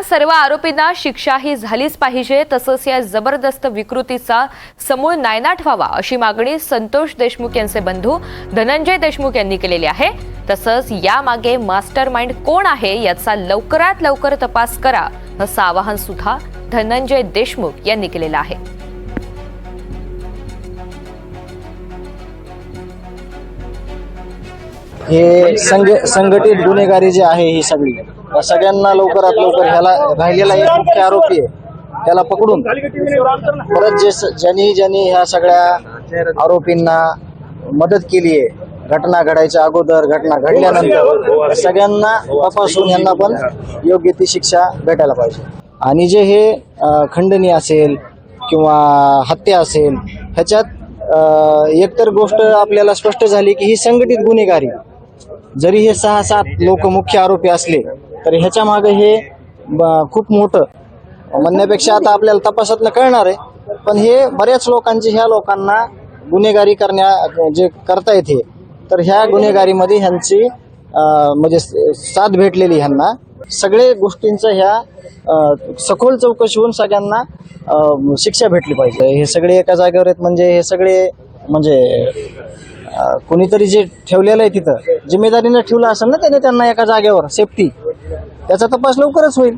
या सर्व आरोपींना शिक्षा ही झालीच पाहिजे तसंच या जबरदस्त विकृतीचा समूळ नायनाट व्हावा अशी मागणी संतोष देशमुख यांचे बंधू धनंजय देशमुख यांनी केलेली आहे. तसंच यामागे मास्टर माइंड कोण आहे याचा लवकरात लवकर तपास करा असं आवाहन सुद्धा धनंजय देशमुख यांनी केलेलं आहे. हे संघ संघटित गुन्हेगारी जी आहे ही सगळी सगळ्यांना लवकरात लवकर ह्याला राहिलेला एक मुख्य आरोपी आहे. त्याला पकडून परत जे स- ज्यांनी ज्यांनी ह्या सगळ्या आरोपींना मदत केली आहे घटना घडायच्या अगोदर घटना घडल्यानंतर सगळ्यांना तपासून यांना पण योग्य ती शिक्षा भेटायला पाहिजे. आणि जे हे खंडणी असेल किंवा हत्या असेल ह्याच्यात एकतर गोष्ट आपल्याला स्पष्ट झाली की ही संघटित गुन्हेगारी. जरी हे सहा सात लोक मुख्य आरोपी असले तर ह्याच्या मागे हे ब- खूप मोठं. म्हणण्यापेक्षा आता आपल्याला तपासातलं कळणार आहे. पण हे बऱ्याच लोकांची ह्या लोकांना गुन्हेगारी करण्या जे करता येते तर ह्या गुन्हेगारीमध्ये ह्यांची म्हणजे साथ भेटलेली ह्यांना. सगळे गोष्टींचं ह्या सखोल चौकशी होऊन सगळ्यांना शिक्षा भेटली पाहिजे. हे सगळे एका जागेवर आहेत म्हणजे हे सगळे म्हणजे कोणीतरी जे ठेवलेलं आहे तिथं जिम्मेदारीनं ठेवलं असेल ना त्याने त्यांना एका जागेवर सेफ्टी. त्याचा तपास लवकरच होईल.